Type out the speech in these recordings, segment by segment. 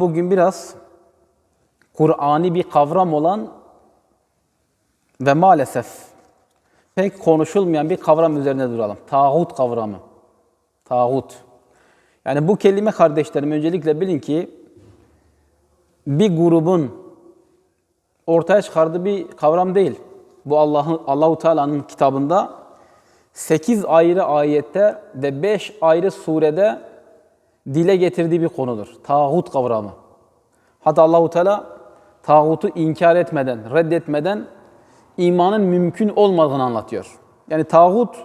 Bugün biraz Kur'ani bir kavram olan ve maalesef pek konuşulmayan bir kavram üzerine duralım. Tağut kavramı. Tağut. Yani bu kelime kardeşlerim öncelikle bilin ki bir grubun ortaya çıkardığı bir kavram değil. Bu Allah'ın Allahu Teala'nın kitabında 8 ayrı ayette ve 5 ayrı surede dile getirdiği bir konudur. Tağut kavramı. Hatta Allahu Teala tağutu inkar etmeden, reddetmeden imanın mümkün olmadığını anlatıyor. Yani tağut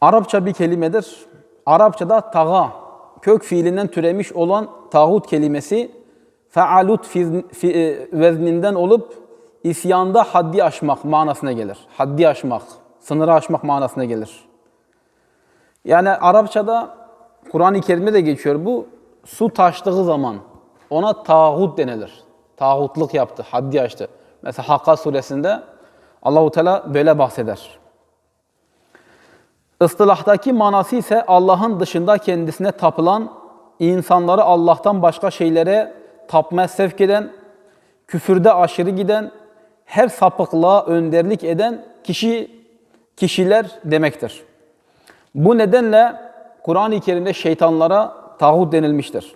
Arapça bir kelimedir. Arapçada taga kök fiilinden türemiş olan tağut kelimesi faalut e, vezninden olup isyanda haddi aşmak manasına gelir. Haddi aşmak, sınırı aşmak manasına gelir. Yani Arapçada Kur'an-ı Kerim'de de geçiyor bu. Su taştığı zaman ona tağut denilir. Tağutluk yaptı, haddi aştı. Mesela Hakka suresinde Allahu Teala böyle bahseder. Istilahtaki manası ise Allah'ın dışında kendisine tapılan, insanları Allah'tan başka şeylere tapmaya sevk eden, küfürde aşırı giden, her sapıklığa önderlik eden kişi kişiler demektir. Bu nedenle Kur'an-ı Kerim'de şeytanlara tağut denilmiştir.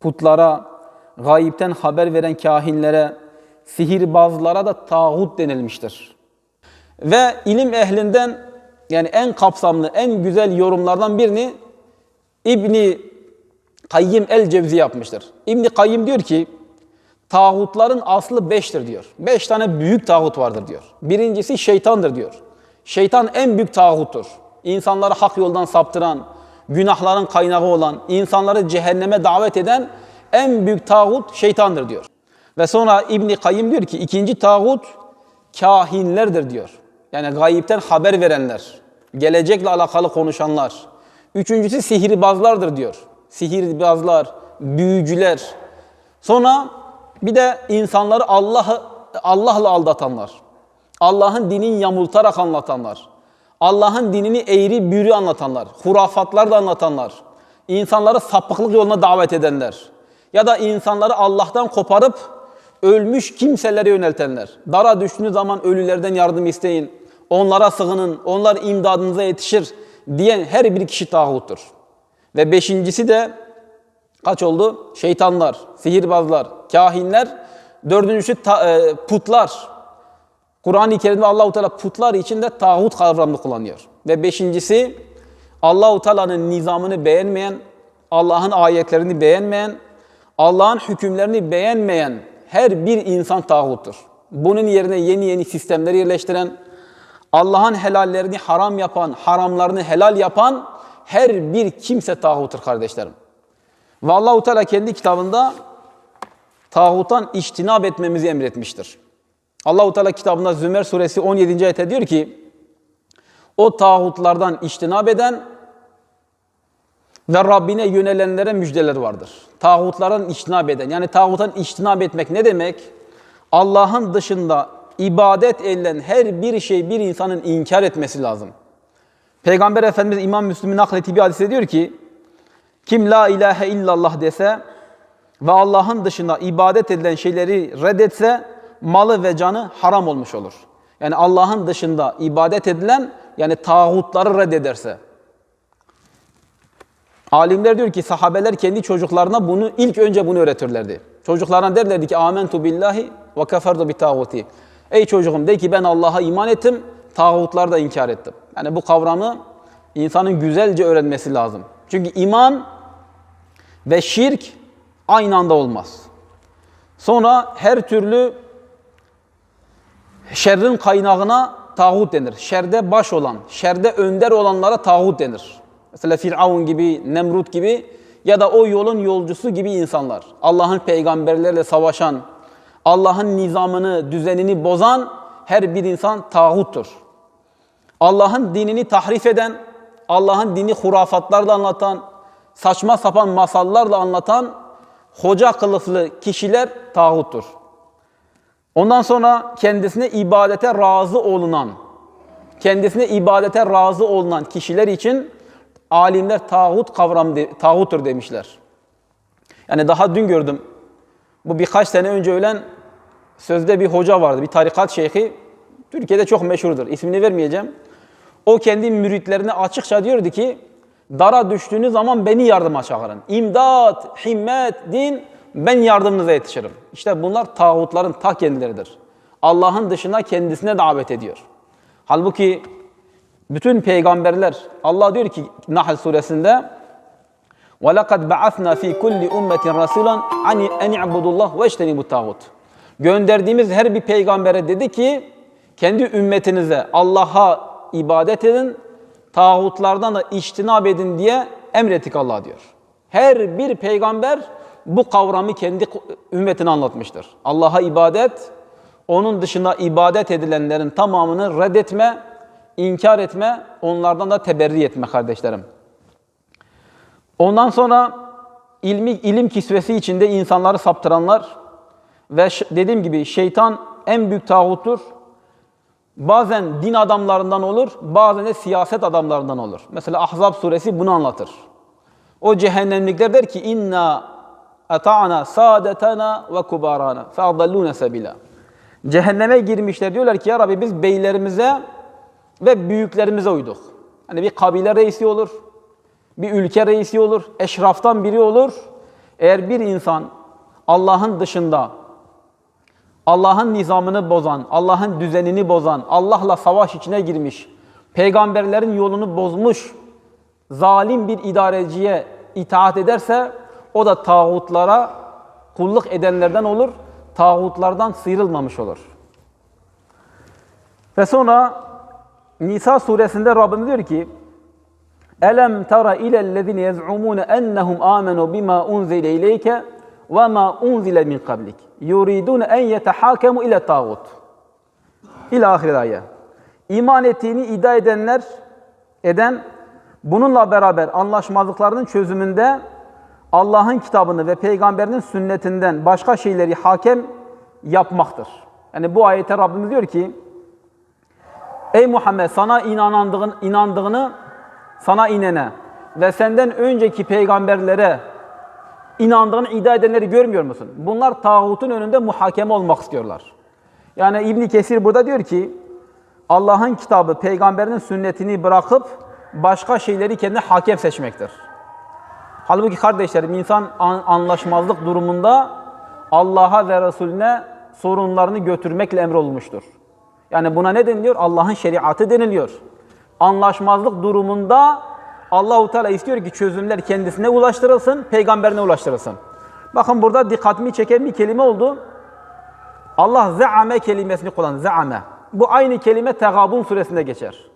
Putlara, gayipten haber veren kahinlere, sihirbazlara da tağut denilmiştir. Ve ilim ehlinden yani en kapsamlı, en güzel yorumlardan birini İbni Kayyim el-Cevzi yapmıştır. İbni Kayyim diyor ki, tağutların aslı beştir diyor. Beş tane büyük tağut vardır diyor. Birincisi şeytandır diyor. Şeytan en büyük tağuttur. İnsanları hak yoldan saptıran, günahların kaynağı olan, insanları cehenneme davet eden en büyük tağut şeytandır diyor. Ve sonra İbni Kayyim diyor ki ikinci tağut kahinlerdir diyor. Yani gayipten haber verenler, gelecekle alakalı konuşanlar. Üçüncüsü sihirbazlardır diyor. Sihirbazlar, büyücüler. Sonra bir de insanları Allah Allah'la aldatanlar. Allah'ın dinini yamultarak anlatanlar. Allah'ın dinini eğri büğrü anlatanlar. Hurafatlarla anlatanlar. İnsanları sapıklık yoluna davet edenler. Ya da insanları Allah'tan koparıp ölmüş kimselere yöneltenler. Dara düştüğünüz zaman ölülerden yardım isteyin. Onlara sığının, onlar imdadınıza yetişir diyen her bir kişi tağuttur. Ve beşincisi de kaç oldu? Şeytanlar, sihirbazlar, kahinler. Dördüncüsü e, putlar. Kur'an-ı Kerim'de Allahu Teala putlar için de tağut kavramını kullanıyor. Ve beşincisi Allahu Teala'nın nizamını beğenmeyen, Allah'ın ayetlerini beğenmeyen, Allah'ın hükümlerini beğenmeyen her bir insan tağuttur. Bunun yerine yeni yeni sistemler yerleştiren, Allah'ın helallerini haram yapan, haramlarını helal yapan her bir kimse tağuttur kardeşlerim. Ve Allahu Teala kendi kitabında tağuttan içtinab etmemizi emretmiştir. Allahu Teala kitabında Zümer suresi 17. ayette diyor ki o tağutlardan içtinab eden ve Rabbine yönelenlere müjdeler vardır. Tağutlardan içtinab eden yani tağuttan içtinab etmek ne demek? Allah'ın dışında ibadet edilen her bir şey bir insanın inkar etmesi lazım. Peygamber Efendimiz İmam Müslim'in naklettiği bir hadise diyor ki kim la ilahe illallah dese ve Allah'ın dışında ibadet edilen şeyleri reddetse malı ve canı haram olmuş olur. Yani Allah'ın dışında ibadet edilen yani tağutları reddederse. Alimler diyor ki sahabeler kendi çocuklarına bunu ilk önce bunu öğretirlerdi. Çocuklarına derlerdi ki amentu billahi ve keferdu bi tağuti. Ey çocuğum de ki ben Allah'a iman ettim, tağutları da inkar ettim. Yani bu kavramı insanın güzelce öğrenmesi lazım. Çünkü iman ve şirk aynı anda olmaz. Sonra her türlü şerrin kaynağına tağut denir. Şerde baş olan, şerde önder olanlara tağut denir. Mesela Firavun gibi, Nemrut gibi ya da o yolun yolcusu gibi insanlar. Allah'ın peygamberlerle savaşan, Allah'ın nizamını, düzenini bozan her bir insan tağuttur. Allah'ın dinini tahrif eden, Allah'ın dini hurafatlarla anlatan, saçma sapan masallarla anlatan hoca kılıflı kişiler tağuttur. Ondan sonra kendisine ibadete razı olunan, kendisine ibadete razı olunan kişiler için alimler tağut kavram de, tağuttur demişler. Yani daha dün gördüm. Bu birkaç sene önce ölen sözde bir hoca vardı, bir tarikat şeyhi. Türkiye'de çok meşhurdur. İsmini vermeyeceğim. O kendi müritlerine açıkça diyordu ki, dara düştüğünüz zaman beni yardıma çağırın. İmdat, himmet, din, ben yardımınıza yetişirim. İşte bunlar tağutların ta kendileridir. Allah'ın dışına kendisine davet ediyor. Halbuki bütün peygamberler, Allah diyor ki Nahl suresinde, وَلَقَدْ بَعَثْنَا ف۪ي كُلِّ اُمَّةٍ رَسُولًا اَنْ اِعْبُدُ اللّٰهِ وَاجْتَنِبُ التَّاغُوتِ Gönderdiğimiz her bir peygambere dedi ki, kendi ümmetinize Allah'a ibadet edin, tağutlardan da içtinab edin diye emrettik Allah diyor. Her bir peygamber bu kavramı kendi ümmetine anlatmıştır. Allah'a ibadet, onun dışında ibadet edilenlerin tamamını reddetme, inkar etme, onlardan da teberri etme kardeşlerim. Ondan sonra ilmi ilim kisvesi içinde insanları saptıranlar ve dediğim gibi şeytan en büyük tağuttur. Bazen din adamlarından olur, bazen de siyaset adamlarından olur. Mesela Ahzab suresi bunu anlatır. O cehennemlikler der ki inna ata'na saadetana ve kubarana fe'adalluna sebila. Cehenneme girmişler diyorlar ki ya Rabbi biz beylerimize ve büyüklerimize uyduk. Hani bir kabile reisi olur, bir ülke reisi olur, eşraftan biri olur. Eğer bir insan Allah'ın dışında Allah'ın nizamını bozan, Allah'ın düzenini bozan, Allah'la savaş içine girmiş, peygamberlerin yolunu bozmuş, zalim bir idareciye itaat ederse o da tağutlara kulluk edenlerden olur, tağutlardan sıyrılmamış olur. Ve sonra Nisa suresinde Rabbimiz diyor ki Elem tara ilellezine yez'umun ennehum amenu bima unzile ileyke ve ma unzile min qablik yuridun en yetehakemu ile tağut. İlâ ahir ayet. İman ettiğini iddia edenler eden bununla beraber anlaşmazlıklarının çözümünde Allah'ın kitabını ve peygamberinin sünnetinden başka şeyleri hakem yapmaktır. Yani bu ayete Rabbimiz diyor ki Ey Muhammed sana inanandığın, inandığını sana inene ve senden önceki peygamberlere inandığını iddia edenleri görmüyor musun? Bunlar tağutun önünde muhakeme olmak istiyorlar. Yani İbn Kesir burada diyor ki Allah'ın kitabı, peygamberinin sünnetini bırakıp başka şeyleri kendi hakem seçmektir. Halbuki kardeşlerim insan anlaşmazlık durumunda Allah'a ve Resulüne sorunlarını götürmekle emrolunmuştur. Yani buna ne deniliyor? Allah'ın şeriatı deniliyor. Anlaşmazlık durumunda Allahu Teala istiyor ki çözümler kendisine ulaştırılsın, peygamberine ulaştırılsın. Bakın burada dikkatimi çeken bir kelime oldu. Allah zeame kelimesini kullandı. Zeame. Bu aynı kelime Tegabun suresinde geçer.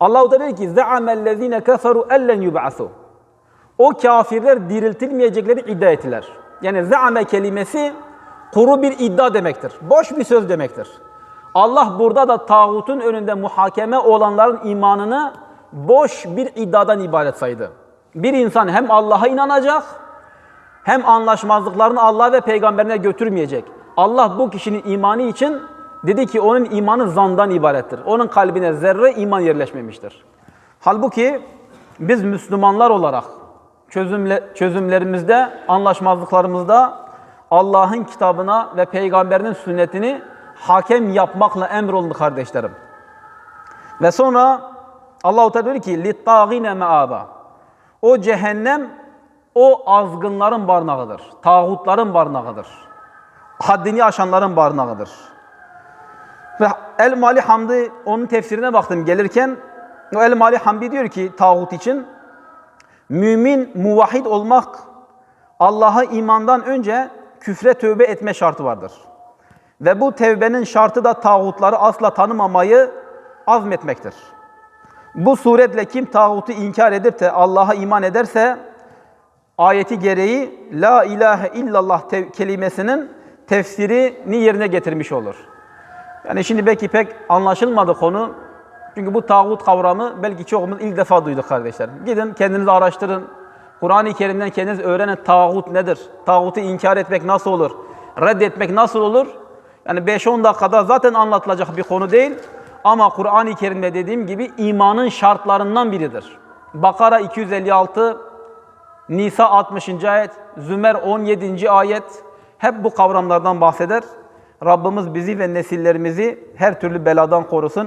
Allahu Teala diyor ki zeamellezine keferu ellen yub'asu. O kafirler diriltilmeyecekleri iddia ettiler. Yani zeame kelimesi kuru bir iddia demektir. Boş bir söz demektir. Allah burada da tağutun önünde muhakeme olanların imanını boş bir iddiadan ibaret saydı. Bir insan hem Allah'a inanacak hem anlaşmazlıklarını Allah ve peygamberine götürmeyecek. Allah bu kişinin imanı için dedi ki onun imanı zandan ibarettir. Onun kalbine zerre iman yerleşmemiştir. Halbuki biz Müslümanlar olarak çözümle, çözümlerimizde, anlaşmazlıklarımızda Allah'ın kitabına ve peygamberinin sünnetini hakem yapmakla emrolundu kardeşlerim. Ve sonra Allahu Teala diyor ki littagine meaba. O cehennem o azgınların barınağıdır. Tağutların barınağıdır. Haddini aşanların barınağıdır. Ve El Mali Hamdi onun tefsirine baktım gelirken o El Mali Hamdi diyor ki tağut için mümin muvahhid olmak Allah'a imandan önce küfre tövbe etme şartı vardır. Ve bu tevbenin şartı da tağutları asla tanımamayı azmetmektir. Bu suretle kim tağutu inkar edip de Allah'a iman ederse ayeti gereği La ilahe illallah kelimesinin tefsirini yerine getirmiş olur. Yani şimdi belki pek anlaşılmadı konu. Çünkü bu tağut kavramı belki çoğumuz ilk defa duyduk kardeşler. Gidin kendiniz araştırın. Kur'an-ı Kerim'den kendiniz öğrenin tağut nedir? Tağutu inkar etmek nasıl olur? Reddetmek nasıl olur? Yani 5-10 dakikada zaten anlatılacak bir konu değil. Ama Kur'an-ı Kerim'de dediğim gibi imanın şartlarından biridir. Bakara 256 Nisa 60. ayet, Zümer 17. ayet hep bu kavramlardan bahseder. Rabbimiz bizi ve nesillerimizi her türlü beladan korusun.